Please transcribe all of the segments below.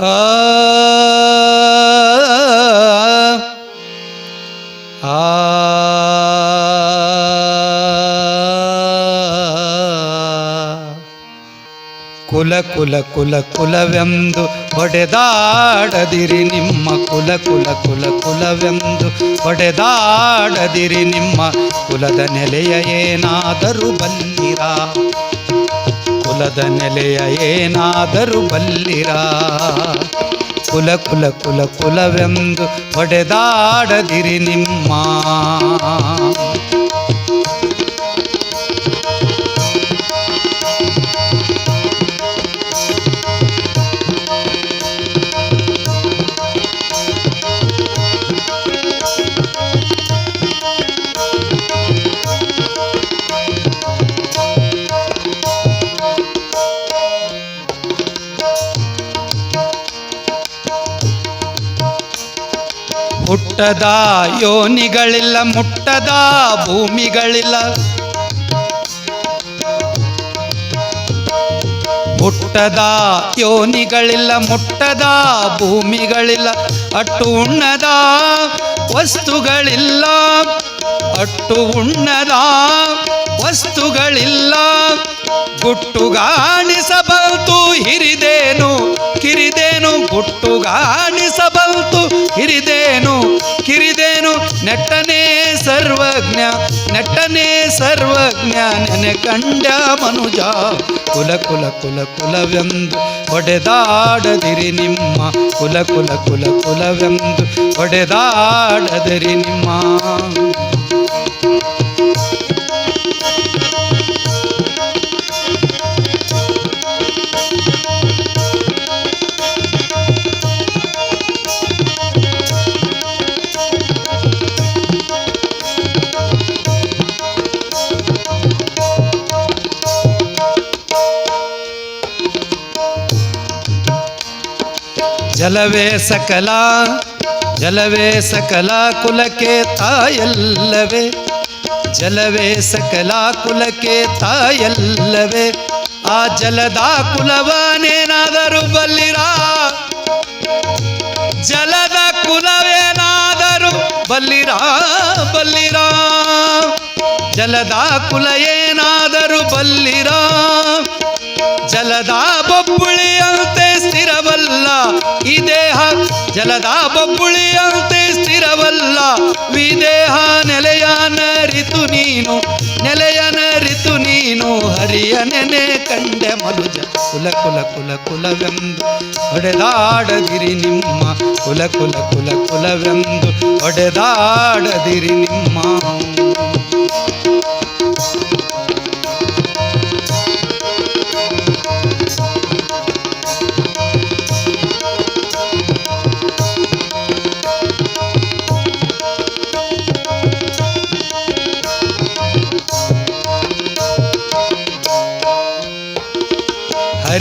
ಆ ಕುಲ ಕುಲ ಕುಲ ಕುಲವೆಂದು ಹೊಡೆದಾಡದಿರಿ ನಿಮ್ಮ ಕುಲ ಕುಲ ಕುಲ ಕುಲವೆಂದು ಹೊಡೆದಾಡದಿರಿ ನಿಮ್ಮ ಕುಲದ ನೆಲೆಯ ಏನಾದರೂ ಬಲ್ಲಿರಾ ಕುಲದ ನೆಲೆಯ ಏನಾದರೂ ಬಲ್ಲಿರಾ? ಕುಲ ಕುಲ ಕುಲ ಕುಲವೆಂದು ಹೊಡೆದಾಡದಿರಿ ನಿಮ್ಮ ಹುಟ್ಟದ ಯೋನಿಗಳಿಲ್ಲ, ಮುಟ್ಟದ, ಭೂಮಿಗಳಿಲ್ಲ. ಮುಟ್ಟದ, ಯೋನಿಗಳಿಲ್ಲ, ಮುಟ್ಟದ, ಭೂಮಿಗಳಿಲ್ಲ. ಅಟ್ಟು ಉಣ್ಣದ, ವಸ್ತುಗಳಿಲ್ಲ. ಅಟ್ಟು ಉಣ್ಣದ, ವಸ್ತುಗಳಿಲ್ಲ. ಗುಟ್ಟುಗಾಣಿಸಬಲ್ತು ಹಿರಿದೇನು, ಕಿರಿದೇನು ಗುಟ್ಟುಗಾಣಿಸಬಲ್ತು ನೆಟ್ಟನೇ ಸರ್ವಜ್ಞಾನನೆ ಕಂಡ ಮನುಜ. ಕುಲ ಕುಲ ಕುಲ ಕುಲವೆಂದು ಹೊಡೆದಾಡದಿರಿ ನಿಮ್ಮ. ಕುಲ ಕುಲ ಕುಲ ಕುಲವೆಂದು ಹೊಡೆದಾಡದಿರಿ ನಿಮ್ಮ. ಜಲವೇ ಸಕಲ ಜಲವೇ ಸಕಲ ಕುಲಕ್ಕೆ ತಾಯಲ್ಲವೇ. ಜಲವೇ ಸಕಲ ಕುಲಕ್ಕೆ ತಾಯಲ್ಲವೇ. ಆ ಜಲದ ಕುಲವನೇನಾದರೂ ಬಲ್ಲಿರ? ಜಲದ ಕುಲವೇನಾದರೂ ಬಲ್ಲಿರ ಬಲ್ಲಿರ? ಜಲದ ಕುಲ ಏನಾದರೂ ಬಲ್ಲಿರ? ಜಲದ ಬೊಬ್ಬುಳಿಯಂತೆ ಸ್ಥಿರವಲ್ಲ ಈ ದೇಹ ಜಲದ ಬೊಬ್ಬುಳಿಯಂತೆ ಸ್ಥಿರವಲ್ಲ. ವಿದೇಹ ನೆಲೆಯನ ರಿತು ನೀನು ನೆಲೆಯನ ರಿತು ನೀನು. ಹರಿಯ ನೆನೆ ಕಂಡೆ ಮನುಜ, ಕುಲ ಕುಲ ಕುಲ ಕುಲವೆಂದು ಒಡೆದಾಡದಿರಿ ನಿಮ್ಮ. ಕುಲ ಕುಲ ಕುಲ ಕುಲವೆಂದು ಒಡೆದಾಡದಿರಿ ನಿಮ್ಮ.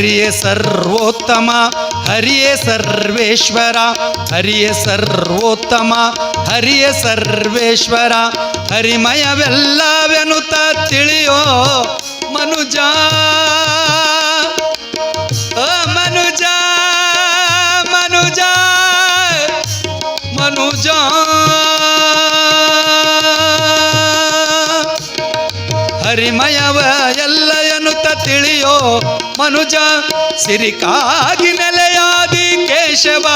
ಹರಿಯೇ ಸರ್ವೋತ್ತಮ, ಹರಿಯೇ ಸರ್ವೇಶ್ವರ, ಹರಿಯೇ ಸರ್ವೋತ್ತಮ, ಹರಿಯೇ ಸರ್ವೇಶ್ವರ ಹರಿಮಯವೆಲ್ಲವೆನುತ ತಿಳಿಯೋ ಮನುಜ. ಮನುಜ ಮನುಜ ಮನುಜ. ಹರಿಮಯವ ಎಲ್ಲ ತಿಳಿಯೋ ಮನುಜ ಸಿರಿಕಾಗಿ ನೆಲೆಯಾದಿ ಕೇಶವ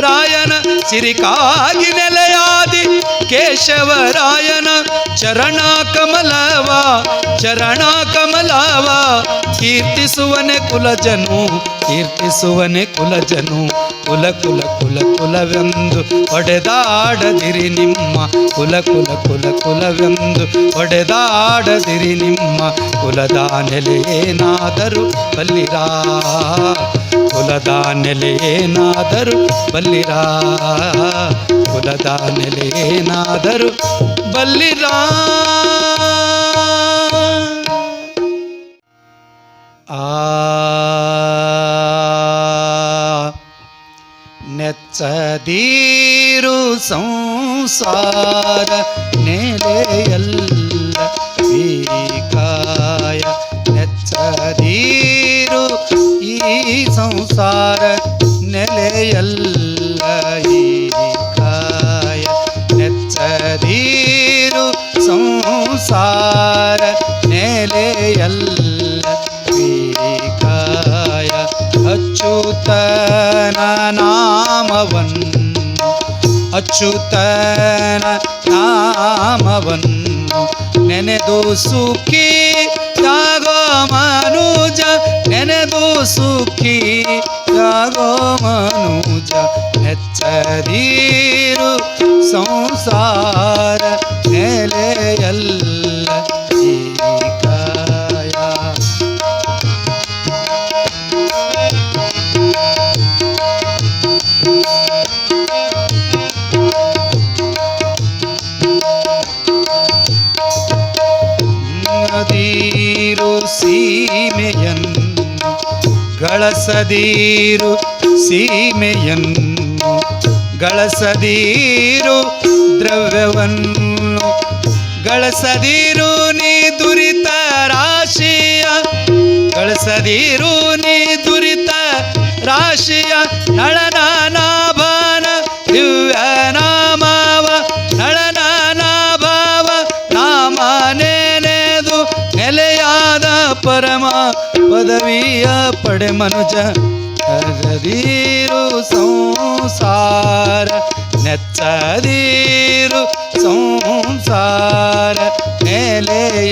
ರಾಯನ ಸಿರಿಕಾಗಿ ನೆಲೆಯಾದಿ ಕೇಶವ ರಾಯನ ಚರಣ ಕಮಲವ ಚರಣ ಕಮಲವ ಕೀರ್ತಿಸುವನೆ ಕುಲಜನು ಕೀರ್ತಿಸುವನೆ ಕುಲಜನು. ಕುಲ ಕುಲ ಕುಲ, ಕುಲವೆಂದು ಒಡೆದಾಡದಿರಿ ನಿಮ್ಮ. ಕುಲ ಕುಲ ಕುಲ, ಕುಲವೆಂದು ಒಡೆದಾಡದಿರಿ ನಿಮ್ಮ. ಕುಲದ ನೆಲೆಯೇನಾದರೂ ಬಲ್ಲಿರಾ? ಕುಲದ ನೆಲೆಯೇನಾದರೂ ಬಲ್ಲಿರಾ? ಕುಲದ ನೆಲೆಯೇನಾದರೂ ಬಲ್ಲಿರಾ? ನೆಚ್ಚದೀರು ಸಂಸಾರ ನೆಲೆಯಲ್ಲ ಕಾಯ ನೆಚ್ಚದೀರು ಈ ಸಂಸಾರ ನೆಲೆ ಅಚ್ಯುತನ ನಾಮವನ್ನು ನೆನೆದು ಸುಖಿ ಯಾಗೋ ಮನುಜ ನೆನೆದು ಸುಖಿ ಯಾಗೋ ಮನುಜ ಎಚ್ಚರೀರು ಸಂಸಾರ ನೆಲೆಯಲ್ಲ ಗಳಸದೀರು ಸೀಮೆಯನ್ನು ಗಳಸದೀರು ದ್ರವ್ಯವನ್ನು ಗಳಸದೀರು ನೀ ದುರಿತ ರಾಶಿಯ ಗಳಸದೀರು ನೀ ದುರಿತ ರಾಶಿಯ ನಳನ ಪರಮ ಪದವಿಯ ಪಡೆ ಮನುಜ ಹರದೀರು ಸಂಸಾರ ನೆಚ್ಚದೀರು ಸಂಸಾರ ಮೇಲೆ ಈ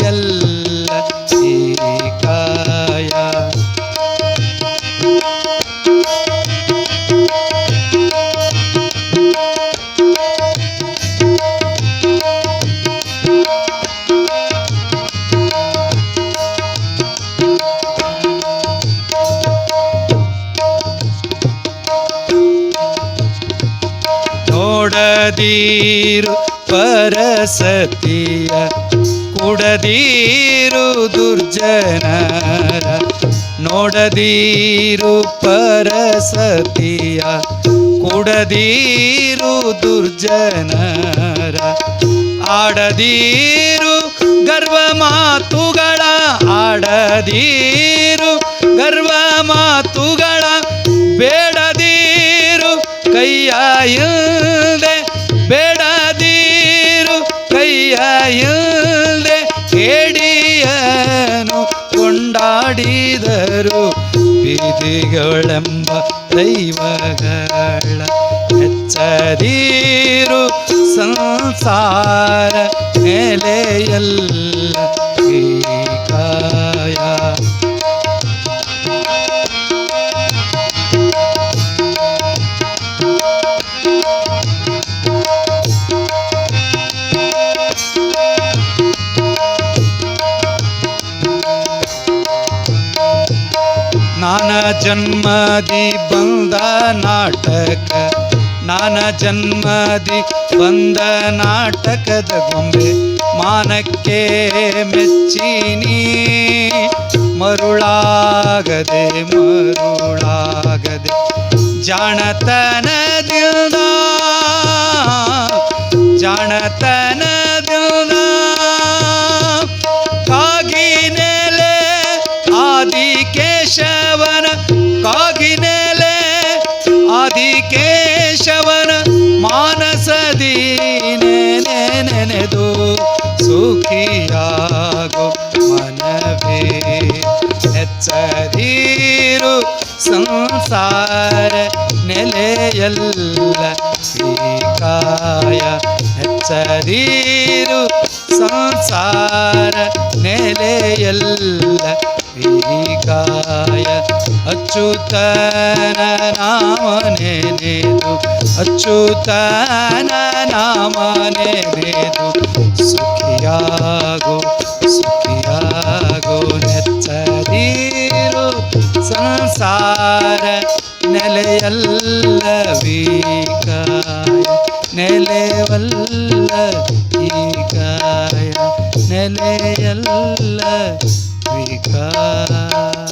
ನೋಡದೀರು ಪರಸತಿಯ ಕುಡದೀರು ದುರ್ಜನರ. ನೋಡದೀರು, ಪರಸತಿಯ ಕುಡದೀರು ದುರ್ಜನರ. ಆಡದೀರು, ಗರ್ವ ಮಾತುಗಳ, ಆಡದೀರು, ಗರ್ವ ಮಾತುಗಳ. ಬೇಡದೀರು ಕೈಯ ಬೀದಿಗಳೆಂಬ ದೈವಗಳ ಹೆಚ್ಚದೀರು ಸಂಸಾರ ನೆಲೆಯಲ್ಲ ಜನ್ಮದಿ ಬಂದ ನಾಟಕ ನಾನ ಜನ್ಮದಿ ಬಂದ ನಾಟಕದ ಗೊಂಬೆ ಮಾನಕ್ಕೆ ಮೆಚ್ಚಿನಿ ಮರುಳಾಗದೆ ಮರುಳಾಗದೆ ಜಾಣತನದಿಂದ ನೆನೆದು ಸುಖಿಯಾಗೋ ಮನವೇ. ಎಚ್ಚರೀರು ಸಂಸಾರ ನೆಲೆಯಲ್ಲ ಈ ಕಾಯ ಎಚ್ಚರೀರು ಸಂಸಾರ ನೆಲೆಯಲ್ಲ ಈ ಕಾಯ ಅಚ್ಯುತನ ನಾಮ ನೆನೆದು ಅಚ್ಯುತನ ನಾಮ ನೆನೆದು ಸುಖಿಯಾಗೋ ಸುಖಿಯಾಗೋ ನೆಚ್ಚದೀರು ಸಂಸಾರ ನೆಲೆಯಲ್ಲ ವೀಕಾಯ ನೆಲೆವಲ್ಲ ಈ ಕಾಯ ನೆಲೆಯಲ್ಲ ವಿಕಾಯ